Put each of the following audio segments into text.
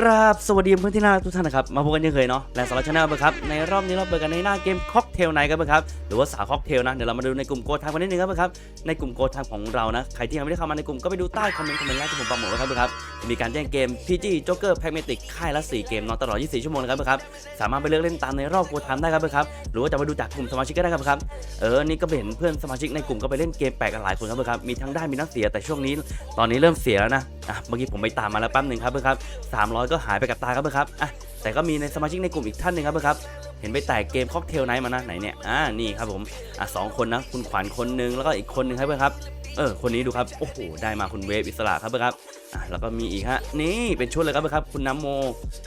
กราบสวัสดีเพื่อนที่น่ารักทุกท่านนะครับ มาพบกันยังเคยเนาะและสำหรับชาแนลครับ ในรอบนี้เราเปิดกันในหน้าเกมค็อกเทลไนท์ครับครับ หรือว่าสาวค็อกเทลนะ เดี๋ยวเรามาดูในกลุ่มโกทางกันนิดนึงครับครับ ในกลุ่มโกทางของเรานะ ใครที่ยังไม่ได้เข้ามาในกลุ่มก็ไปดูใต้คอมเมนต์คอมเมนต์แรกที่ผมปักหมุดไว้ครับครับ มีการแจ้งเกม PG Joker Pragmatic ค่ายละ 4 เกมนาะตลอด 24 ชั่วโมงนะครับครับ สามารถไปเลือกเล่นตามในรอบโกทามได้ครับครับ หรือว่าจะไปดูจากกลุ่มสมาชิกก็ได้ครับครับ เออ นี่ก็เห็นเพื่อนสมาชิกในกลุ่มก็ไปเล่นเกมแปลกหลายคนครับครับ มีทั้งได้มีทั้งเสียแต่ช่วงนี้ ตอนนี้เริ่มเสียแล้วนะอะเมื่อกี้ผมไปตามมาแล้วแป๊บหนึ่งครับครับ300ก็หายไปกับตาครับเพื่อครับอะแต่ก็มีในสมาชิกในกลุ่มอีกท่านหนึ่งครับครับเห็นไปแตกเกมค็อกเทลไนท์มานะไหนเนี่ยอ่านี่ครับผมอะสองคนนะคุณขวัญคนหนึงแล้วก็อีกคนหนึงครับเพื่อครับเออคนนี้ดูครับโอ้โหได้มาคุณเวฟอิสระครับเพื่อครับอะแล้วก็มีอีกฮะนี่เป็นชุดเลยครับเพื่อครับคุณน้ำโม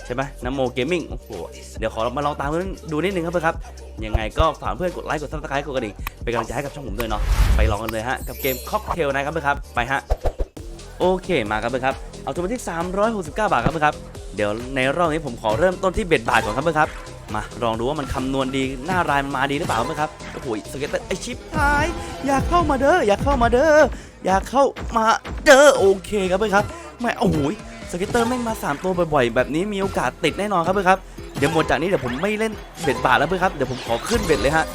ใช่ไหมน้ำโมเกมมิ่งโอ้โหเดี๋ยวขอมาลองตามเพื่อนดูนิดนึงครับเพื่อครับยังไงก็ฝากเพื่อนกดไลค์กดซับสไครต์กดกระดิ่งเป็นกำลังใจให้กับช่องผมด้วยเนาะไปลองกันเลยฮะกับเกมค็อกเทลนะครับครับไปฮะโอเคมาครับครับ เอาตัวมาที่ 369 บาทครับครับ เดี๋ยวในรอบนี้ผมขอเริ่มต้นที่เบ็ดบาทก่อนครับครับ มาลองดูว่ามันคำนวณดีหน้ารายมันมาดีหรือเปล่าครับ โอ้โหสเก็ตเตอร์ไอชิปหาย อยากเข้ามาเด้อ อยากเข้ามาเด้อ อยากเข้ามาเด้อ โอเคครับครับแม่โอ้โหสเก็ตเตอร์แม่งมา 3 ตัวบ่อยๆ แบบนี้มีโอกาสติดแน่นอนครับครับ เดี๋ยวหมดจากนี้เดี๋ยวผมไม่เล่นเบ็ดบาทแล้วครับ เดี๋ยวผมขอขึ้นเบ็ดเลยฮะ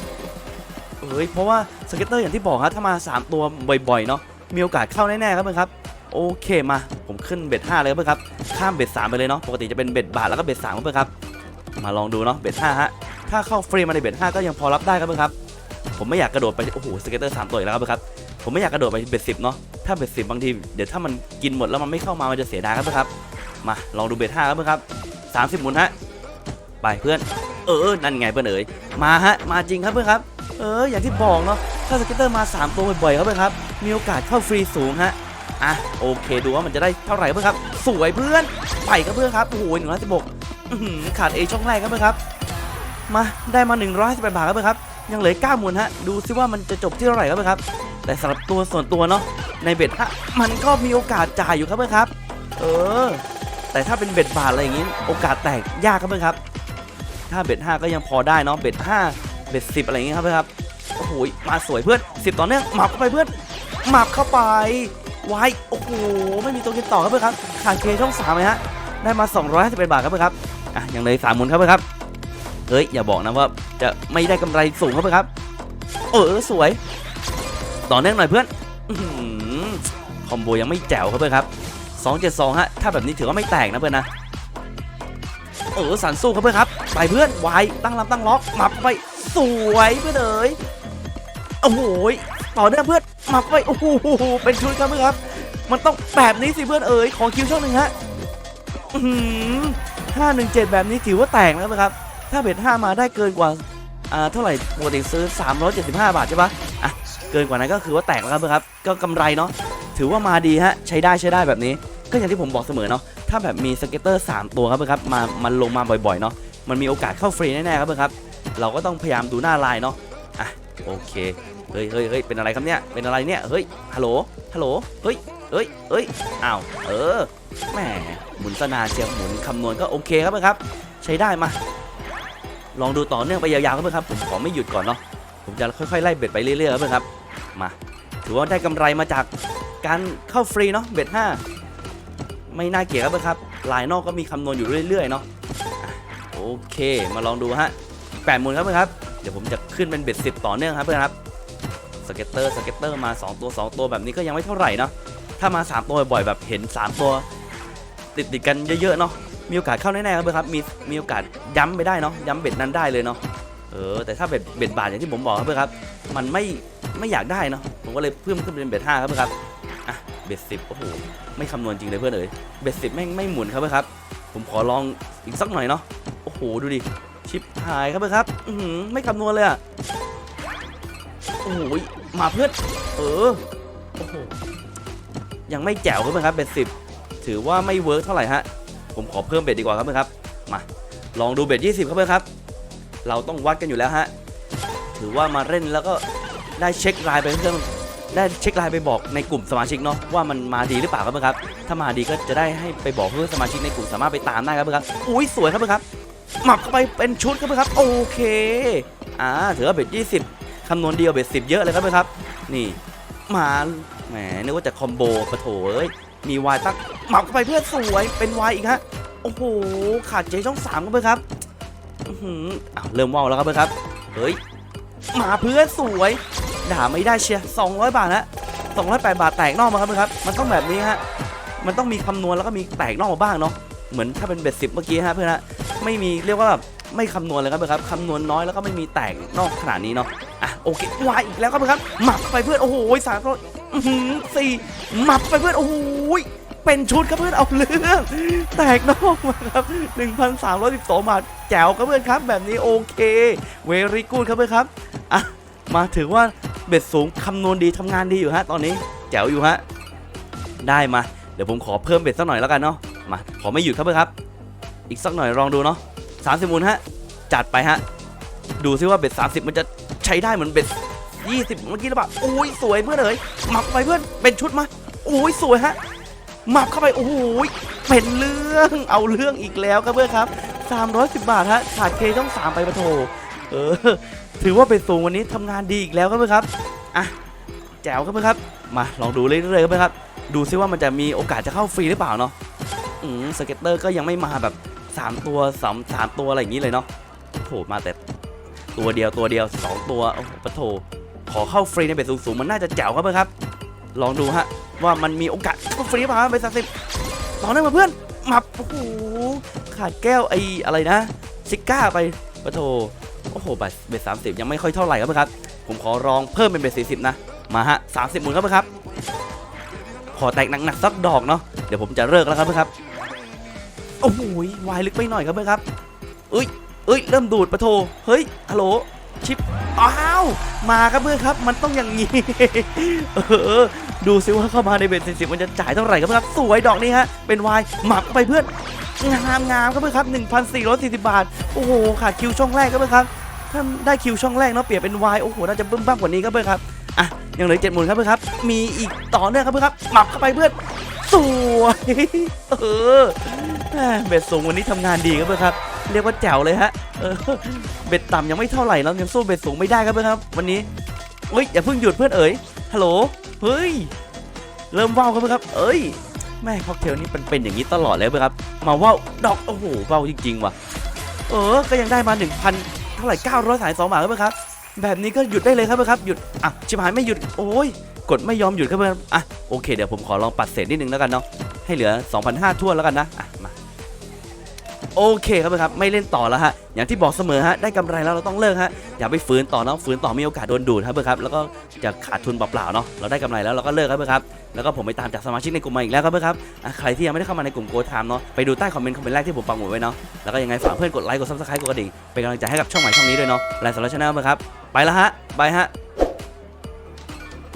เอ้ยเพราะว่าสเก็ตเตอร์อย่างที่บอกครับถ้ามา 3 ตัวบ่อยๆเนาะมีโอกาสเข้าแน่ๆครับครับ โอเคมาผมขึ้นเบ็ด5เลยครับข้ามเบ็ด3ไปเลยเนาะปกติจะเป็นเบ็ดบาทแล้วก็เบ็ด3ครับมาลองดูเนาะเบ็ด5ฮะถ้าเข้าฟรีมาในเบ็ด5ก็ยังพอรับได้ครับเพื่อนครับผมไม่อยากกระโดดไปโอ้โหสเก็ตเตอร์3ตัวอีกแล้วครับเพื่อนครับผมไม่อยากกระโดดไปเบ็ด10เนาะถ้าเบ็ด10บางทีเดี๋ยวถ้ามันกินหมดแล้วมันไม่เข้ามามันจะเสียดายครับเพื่อนครับมาลองดูเบ็ด5ครับเพื่อนครับ30หมุนฮะไปเพื่อนเออนั่นไงเพื่อนเอ๋ยมาฮะมาจริงครับเพื่อนครับเอออย่างที่บอกเนาะถ้าสเก็ตเตอร์มา 3 ตัวบ่อยๆครับเพื่อนครับมีโอกาสเข้าฟรีสูงฮะ อะโอเคดูว่ามันจะได้เท่าไหร่เพื่อนครับ สวยเพื่อนไปครับเพื่อนครับโอ้โหหนึ่งร้อยสิบหกขาดเอช่องแรกครับเพื่อนครับ มาได้มา1 5 8บาทครับเพื่อนครับยังเหลือ9หมุนฮะดูซิว่ามันจะจบที่เท่าไหร่ครับเพื่อนครับ แต่สำหรับตัวส่วนตัวเนาะในเบ็ดฮะมันก็มีโอกาสจ่ายอยู่ครับเพื่อนครับ เออ แต่ถ้าเป็นเบ็ดบาทอะไรอย่างงี้โอกาสแตกยากครับเพื่อนครับ ถ้าเบ็ด5ก็ยังพอได้เนาะเบ็ด5เบ็ด10อะไรอย่างงี้ครับเพื่อนครับโอ้โหมาสวยเพื่อน10ต่อเนื่องหมับเข้าไปเพื่อนหมับเข้าไป ไว้โอ้โหไม่มีตัวกินต่อครับเพื่อนครับขาดเคช่อง3เลยฮะได้มา 251 บาทครับเพื่อนครับอะยังเลย3หมุนครับเพื่อนครับเฮ้ยอย่าบอกนะว่าจะไม่ได้กำไรสูงครับเพื่อนครับเออสวย ต่อเนื่องหน่อยเพื่อนคอมโบยังไม่แจ๋วครับเพื่อนครับ272ฮะถ้าแบบนี้ถือว่าไม่แตกนะเพื่อนนะเออสันสู้ครับเพื่อนครับไปเพื่อนไวตั้งลำตั้งล็อกหมับไปสวยเพื่อนเอ๋ยโอ้โห ต่อเนื่องเพื่อนหมับเข้าไปโอ้โหเป็นชุดครับเพื่อนครับ มันต้องแบบนี้สิเพื่อนเอ๋ยขอคิวช่องหนึ่งฮะห้าหนึ่งเจ็ดแบบนี้ถือว่าแตกแล้วนะครับ ถ้าเบ็ดห้ามาได้เกินกว่าอ่าเท่าไหร่ปกติซื้อ 375 บาทใช่ปะอะเกินกว่านั้นก็คือว่าแตกแล้วครับเพื่อนครับ ก็กำไรเนาะถือว่ามาดีฮะใช้ได้ใช้ได้แบบนี้ ก็อย่างที่ผมบอกเสมอเนาะถ้าแบบมีสเก็ตเตอร์3ตัวครับเพื่อนครับมามันลงมาบ่อยๆเนาะมันมีโอกาสเข้าฟรีแน่ๆครับเพื่อนครับ เราก็ต้องพยายามดูหน้าลายเนาะอะโอเค เฮ้ยเฮ้ยเฮ้ยเป็นอะไรครับเนี่ยเป็นอะไรเนี่ยเฮ้ยฮัลโหลฮัลโหลเฮ้ยเฮ้ยเฮ้ยอ้าวเออแหมหมุนสนาเชียวหมุนคำนวณก็โอเคครับเพื่อนครับ ใช้ได้มา ลองดูต่อเนื่องไปยาวๆครับเพื่อนครับผมขอไม่หยุดก่อนเนาะผมจะค่อยๆไล่เบ็ดไปเรื่อยๆครับเพื่อนครับมาถือว่าได้กำไรมาจากการเข้าฟรีเนาะเบ็ดห้าไม่น่าเกลียดครับเพื่อนครับลายนอกก็มีคำนวณอยู่เรื่อยๆเนาะโอเค มาลองดูฮะแปดหมุนครับเพื่อนครับเดี๋ยวผมจะขึ้นเป็นเบ็ดสิบต่อเนื่องครับเพื่อนครับ สเก็ตเตอร์สเก็ตเตอร์มา 2 ตัว 2 ตัวแบบนี้ก็ยังไม่เท่าไหร่เนาะถ้ามา 3 ตัวบ่อยแบบเห็น 3 ตัว ติดติดกันเยอะๆเนาะมีโอกาสเข้าแน่ๆครับเพื่อนครับมีมีโอกาสย้ำไปได้เนาะย้ำเบ็ดนั้นได้เลยเนาะเออแต่ถ้าเบ็ดเบ็ดบาทอย่างที่ผมบอกครับเพื่อนครับ มันไม่ไม่อยากได้เนาะผมก็เลยเพิ่มขึ้นเป็นเบ็ดห้าครับเพื่อนครับอะเบ็ดสิบโอ้โหไม่คำนวณจริงเลยเพื่อนเอ๋ยเบ็ดสิบแม่งไม่หมุนครับเพื่อนครับ ผมขอลองอีกสักหน่อยเนาะโอ้โหดูดิชิปหายครับเพื่อนครับอือหือไม่คำนวณเลยอะโอ้โห มาเพื่อนเออโอ้โหยังไม่แจ๋วครับเพื่อนครับเบ็ดสิบถือว่าไม่เวิร์กเท่าไหร่ฮะผมขอเพิ่มเบ็ดดีกว่าครับเพื่อนครับมาลองดูเบ็ดยี่สิบครับเพื่อนครับ เราต้องวัดกันอยู่แล้วฮะถือว่ามาเล่นแล้วก็ได้เช็คลน์ไปเพื่อนได้เช็คไลน์ไปบอกในกลุ่มสมาชิกเนาะว่ามันมาดีหรือเปล่าครับเพื่อนครับ ถ้ามาดีก็จะได้ให้ไปบอกเพื่อนสมาชิกในกลุ่มสามารถไปตามได้ครับเพื่อนครับอุ้ยสวยครับเพื่อนครับหมับเข้าไปเป็นชุดครับเพื่อนครับโอเคอ่าถือว่าเบ็ดยี่สิบ คำนวณเดียวเบ็ดสิบเยอะเลยครับเพื่อนครับ นี่มาแหมนึกว่าจะคอมโบปะโถเอ้ยมีวายตั้งหมับเข้าไปเพื่อสวยเป็นวายอีกฮะโอ้โหขาดเจช่องสามครับเพื่อนครับอื้อหืออ้าวเริ่มว่าวแล้วครับเพื่อนครับเฮ้ยมาเพื่อสวย ด่าไม่ได้เชียร์200บาทนะ208บาทแตกนอกมาครับเพื่อนครับ มันต้องแบบนี้ฮะมันต้องมีคำนวณแล้วก็มีแตกนอกมาบ้างเนาะเหมือนถ้าเป็นเบ็ดสิบเมื่อกี้ฮะเพื่อนฮะไม่มีเรียกว่าแบบ ไม่คำนวณเลยครับเพื่อนครับคำนวณน้อยแล้วก็ไม่มีแตกนอกขนาดนี้เนาะอะโอเควายอีกแล้วครับเพื่อนครับหมับไปเพื่อนโอ้โหสามร้อยอื้อหือสี่หมับไปเพื่อนโอ้โหเป็นชุดครับเพื่อนเอาเรื่องแตกนอกมาครับ 1,312บาทแจ๋วครับเพื่อนครับ แบบนี้โอเคเวรี่กูดครับเพื่อนครับอะมาถือว่าเบ็ดสูงคำนวณดีทำงานดีอยู่ฮะตอนนี้แจ๋วอยู่ฮะได้มา เดี๋ยวผมขอเพิ่มเบ็ดสักหน่อยแล้วกันเนาะมาขอไม่หยุดครับเพื่อนครับ อีกสักหน่อยลองดูเนาะ 30มูลฮะ จัดไปฮะ ดูซิว่าเบ็ด30 มันจะใช้ได้เหมือนเบ็ด20 เมื่อกี้หรือเปล่าโอ้ยสวยเพื่อนเอ๋ยหมักไปเพื่อน เป็นชุดมาโอ้ยสวยฮะหมับเข้าไปโอ้โหเป็นเรื่องเอาเรื่องอีกแล้วครับเพื่อนครับ 310 บาทฮะขาดเคต้อง3ไปปะโถเออ ถือว่าเป็นสูงวันนี้ทำงานดีอีกแล้วครับเพื่อนครับอะแจ๋วครับเพื่อนครับ มาลองดูเรื่อยๆครับเพื่อนครับ ดูซิว่ามันจะมีโอกาสจะเข้าฟรีหรือเปล่าเนาะอืมสเก็ตเตอร์ก็ยังไม่มาแบบ 3 ตัวสามสามตัวอะไรอย่างนี้เลยเนาะโถมาแต่ตัวเดียวตัวเดียว 2 ตัวโอ้โหปะโถขอเข้าฟรีในเบ็ดสูงๆมันน่าจะแจ๋วครับเพื่อนครับ ลองดูฮะ ว่ามันมีโอกาสเข้าฟรีเปล่าไปสามสิบต่อเนื่องมาเพื่อนมับโอ้โหขาดแก้วไอ้อะไรนะซิก้าไปปะโถโอ้โหบัตเบ็ดสามสิบยังไม่ค่อยเท่าไหร่ครับเพื่อนครับ ผมขอลองเพิ่มเป็นเบ็ดสี่สิบนะมาฮะสามสิบหมุนครับเพื่อนครับขอแตกหนักๆสักดอกเนาะเดี๋ยวผมจะเลิกแล้วครับเพื่อนครับ อ้โหวายลึกไปหน่อยครับเพื่อนครับเอ้ยเอ้ย เริ่มดูดปะโถเฮ้ย ฮัลโหล ชิป อ้าว มาครับเพื่อนครับ มันต้องอย่างนี้ เออ ดูซิว่าเข้ามาในเบ็ดสิบมันจะจ่ายเท่าไหร่ครับเพื่อนครับ สวยดอกนี้ฮะ เป็นวาย หมักไปเพื่อน งามงามครับเพื่อนครับ 1,440 บาท โอ้โห ขาดคิวช่องแรกครับเพื่อนครับ ถ้าได้คิวช่องแรกเนาะเปลี่ยนเป็นวาย โอ้โห น่าจะบึ้มบ้ากว่านี้ครับเพื่อนครับ อะ ยังเหลือเจ็ดหมุนครับเพื่อนครับ มีอีกต่อเนื่องครับเพื่อนครับ หมักเข้าไปเพื่อน สวยเออเบ็ดสูงวันนี้ทำงานดีครับเพื่อนครับ เรียกว่าแจ๋วเลยฮะเออเบ็ดต่ำยังไม่เท่าไหร่แล้วยังสู้เบ็ดสูงไม่ได้ครับเพื่อนครับ วันนี้เฮ้ยอย่าเพิ่งหยุดเพื่อนเอ๋ยฮัลโหลเฮ้ยเริ่มว่าวครับเพื่อนครับ เอ้ยแม่ค็อกเทลนี่เป็นเป็นอย่างนี้ตลอดเลยเพื่อนครับ มาว่าวดอกโอ้โหว่าวจริงๆว่ะเออก็ยังได้มา 1,000เท่าไหร่900สายสองบาทครับเพื่อนครับ แบบนี้ก็หยุดได้เลยครับเพื่อนครับหยุดอะชิบหายไม่หยุดโอ้ยกดไม่ยอมหยุดครับเพื่อนอะโอเคเดี๋ยวผมขอลองปัดเศษนิดนึงแล้วกันเนาะให้เหลือ 2,500ทั่วแล้วกันนะอะมา โอเคครับเพื่อนครับไม่เล่นต่อแล้วฮะอย่างที่บอกเสมอฮะได้กำไรแล้วเราต้องเลิกฮะอย่าไปฝืนต่อเนาะฝืนต่อมีโอกาสโดนดูดครับเพื่อนครับแล้วก็จะขาดทุนเปล่าๆเนาะเราได้กำไรแล้วเราก็เลิกครับเพื่อนครับแล้วก็ผมไปตามจากสมาชิกในกลุ่มมาอีกแล้วครับเพื่อนครับใครที่ยังไม่ได้เข้ามาในกลุ่มโกทามเนาะไปดูใต้คอมเมนต์คอมเมนต์แรกที่ผมปักหมดไว้เนาะแล้วก็ยังไงฝากเพื่อนกดไลค์กดซับสไครต์กดกระดิ่งเป็นกำลังใจให้กับช่องใหม่ช่องนี้ด้วยเนาะไลฟ์สาระชาแนลเพื่อนครับไปแล้วฮะบายฮะ